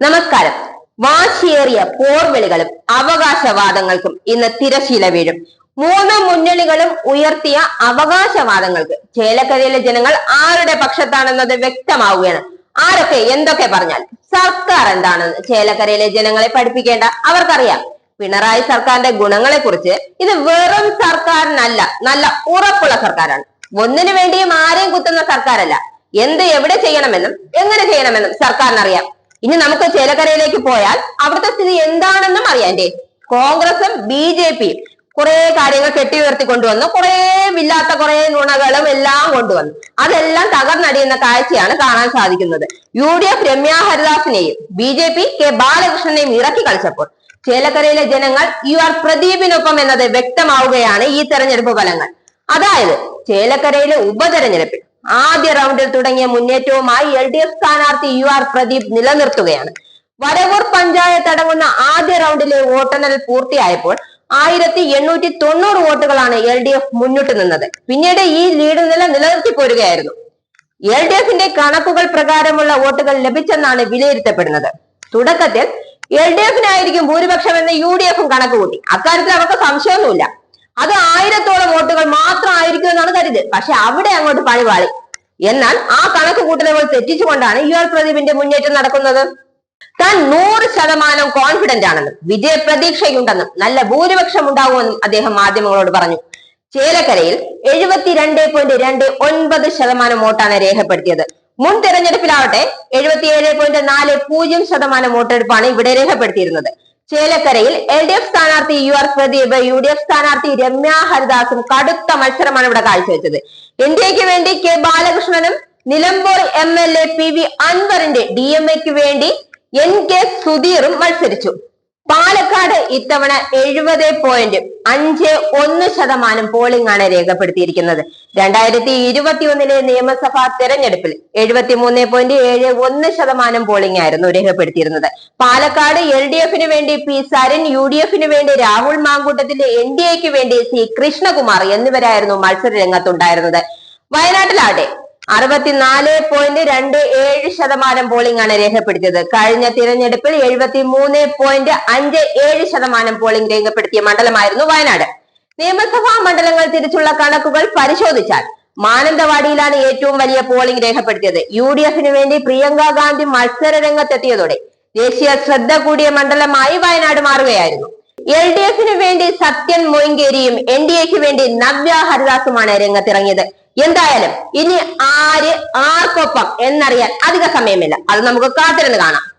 നമസ്കാരം. വാശിയേറിയ പോർവിളികളും അവകാശവാദങ്ങൾക്കും ഇന്ന് തിരശീല വീഴും. മൂന്ന് മുന്നണികളും ഉയർത്തിയ അവകാശവാദങ്ങൾക്ക് ചേലക്കരയിലെ ജനങ്ങൾ ആരുടെ പക്ഷത്താണെന്നത് വ്യക്തമാവുകയാണ്. ആരൊക്കെ എന്തൊക്കെ പറഞ്ഞാൽ സർക്കാർ എന്താണെന്ന് ചേലക്കരയിലെ ജനങ്ങളെ പഠിപ്പിക്കേണ്ട? അവർക്കറിയാം. പിണറായി സർക്കാരിന്റെ ഗുണങ്ങളെ കുറിച്ച് ഇത് വെറും സർക്കാരിനല്ല നല്ല ഉറപ്പുള്ള സർക്കാരാണ്. ഒന്നിനു വേണ്ടിയും ആരെയും കുത്തുന്ന സർക്കാരല്ല. എന്ത് എവിടെ ചെയ്യണമെന്നും എങ്ങനെ ചെയ്യണമെന്നും സർക്കാരിനറിയാം. ഇനി നമുക്ക് ചേലക്കരയിലേക്ക് പോയാൽ അവിടുത്തെ സ്ഥിതി എന്താണെന്നും അറിയാന്റെ. കോൺഗ്രസും ബി ജെ പിയും കുറെ കാര്യങ്ങൾ കെട്ടി ഉയർത്തി കൊണ്ടുവന്നു. കുറെ ഇല്ലാത്ത കുറെ നുണകളും എല്ലാം കൊണ്ടുവന്നു. അതെല്ലാം തകർന്നടിയുന്ന കാഴ്ചയാണ് കാണാൻ സാധിക്കുന്നത്. യു ഡി എഫ് രമ്യ ഹരിദാസിനെയും ബി ജെ പി കെ ബാലകൃഷ്ണനെയും ഇറക്കി കളിച്ചപ്പോൾ ചേലക്കരയിലെ ജനങ്ങൾ യു ആർ പ്രദീപിനൊപ്പം എന്നത് വ്യക്തമാവുകയാണ് ഈ തെരഞ്ഞെടുപ്പ് ഫലങ്ങൾ. അതായത് ചേലക്കരയിലെ ഉപതെരഞ്ഞെടുപ്പിൽ ആദ്യ റൗണ്ടിൽ തുടങ്ങിയ മുന്നേറ്റവുമായി എൽ ഡി എഫ് സ്ഥാനാർത്ഥി യു ആർ പ്രദീപ് നിലനിർത്തുകയാണ്. വരവൂർ പഞ്ചായത്ത് അടങ്ങുന്ന ആദ്യ റൗണ്ടിലെ വോട്ടെണ്ണൽ പൂർത്തിയായപ്പോൾ ആയിരത്തി എണ്ണൂറ്റി തൊണ്ണൂറ് വോട്ടുകളാണ് എൽ ഡി എഫ് മുന്നിട്ട് നിന്നത്. പിന്നീട് ഈ ലീഡ് നില നിലനിർത്തി പോരുകയായിരുന്നു. എൽ ഡി എഫിന്റെ കണക്കുകൾ പ്രകാരമുള്ള വോട്ടുകൾ ലഭിച്ചെന്നാണ് വിലയിരുത്തപ്പെടുന്നത്. തുടക്കത്തിൽ എൽ ഡി എഫിനായിരിക്കും ഭൂരിപക്ഷം എന്ന് യു ഡി എഫും കണക്കുകൂട്ടി. അക്കാര്യത്തിൽ അവർക്ക് സംശയമൊന്നുമില്ല. അത് ആയിരത്തോളം വോട്ടുകൾ മാത്രം ആയിരിക്കും എന്നാണ് കരുത്. പക്ഷെ അവിടെ അങ്ങോട്ട് പണിപാളി എന്നാൽ ആ കണക്ക് കൂട്ടലുകൾ തെറ്റിച്ചുകൊണ്ടാണ് യു ആർ പ്രദീപിന്റെ മുന്നേറ്റം നടക്കുന്നത്. താൻ നൂറ് ശതമാനം കോൺഫിഡന്റ് ആണെന്നും വിജയ പ്രതീക്ഷയുണ്ടെന്നും നല്ല ഭൂരിപക്ഷം ഉണ്ടാകുമെന്നും അദ്ദേഹം മാധ്യമങ്ങളോട് പറഞ്ഞു. ചേലക്കരയിൽ എഴുപത്തിരണ്ട് പോയിന്റ് രണ്ട് ഒൻപത് ശതമാനം വോട്ടാണ് രേഖപ്പെടുത്തിയത്. മുൻ തെരഞ്ഞെടുപ്പിലാവട്ടെ എഴുപത്തിയേഴ് പോയിന്റ് നാല് പൂജ്യം ശതമാനം വോട്ടെടുപ്പാണ് ഇവിടെ രേഖപ്പെടുത്തിയിരുന്നത്. ചേലക്കരയിൽ എൽ ഡി എഫ് സ്ഥാനാർത്ഥി U R Pradeep U D F സ്ഥാനാർത്ഥി രമ്യ ഹരിദാസും കടുത്ത മത്സരമാണ് ഇവിടെ കാഴ്ചവെച്ചത്. എക്ക് വേണ്ടി K ബാലകൃഷ്ണനും Nilambur M L A P V അൻവറിന്റെ ഡി എം എക്ക് വേണ്ടി എൻ കെ സുധീറും മത്സരിച്ചു. പാലക്കാട് ഇത്തവണ എഴുപത് പോയിന്റ് അഞ്ച് ഒന്ന് ശതമാനം പോളിംഗ് ആണ് രേഖപ്പെടുത്തിയിരിക്കുന്നത്. രണ്ടായിരത്തി ഇരുപത്തി ഒന്നിലെ നിയമസഭാ തെരഞ്ഞെടുപ്പിൽ എഴുപത്തി മൂന്ന് പോയിന്റ് ഏഴ് ഒന്ന് ശതമാനം പോളിംഗ് ആയിരുന്നു രേഖപ്പെടുത്തിയിരുന്നത്. പാലക്കാട് എൽ ഡി എഫിന് വേണ്ടി പി സരൻ യു ഡി എഫിന് വേണ്ടി രാഹുൽ മാങ്കൂട്ടത്തിന്റെ എൻ ഡി എക്ക് വേണ്ടി സി കൃഷ്ണകുമാർ എന്നിവരായിരുന്നു മത്സര രംഗത്തുണ്ടായിരുന്നത്. വയനാട്ടിലാട്ടെ അറുപത്തിനാല് പോയിന്റ് രണ്ട് ഏഴ് ശതമാനം പോളിംഗ് ആണ് രേഖപ്പെടുത്തിയത്. കഴിഞ്ഞ തിരഞ്ഞെടുപ്പിൽ എഴുപത്തി മൂന്ന് പോയിന്റ് അഞ്ച് ഏഴ് ശതമാനം പോളിംഗ് രേഖപ്പെടുത്തിയ മണ്ഡലമായിരുന്നു വയനാട്. നിയമസഭാ മണ്ഡലങ്ങൾ തിരിച്ചുള്ള കണക്കുകൾ പരിശോധിച്ചാൽ മാനന്തവാടിയിലാണ് ഏറ്റവും വലിയ പോളിംഗ് രേഖപ്പെടുത്തിയത്. യു ഡി എഫിന് വേണ്ടി പ്രിയങ്ക ഗാന്ധി മത്സര രംഗത്തെത്തിയതോടെ ദേശീയ ശ്രദ്ധ കൂടിയ മണ്ഡലമായി വയനാട് മാറുകയായിരുന്നു. എൽ ഡി എഫിന് വേണ്ടി സത്യൻ മൊയ്ങ്കേരിയും എൻ ഡി എക്ക് വേണ്ടി നവ്യ ഹരിദാസുമാണ് രംഗത്തിറങ്ങിയത്. എന്തായാലും ഇനി ആര് ആർക്കൊപ്പം എന്നറിയാൻ അധിക സമയമില്ല. അത് നമുക്ക് കാത്തിരുന്ന് കാണാം.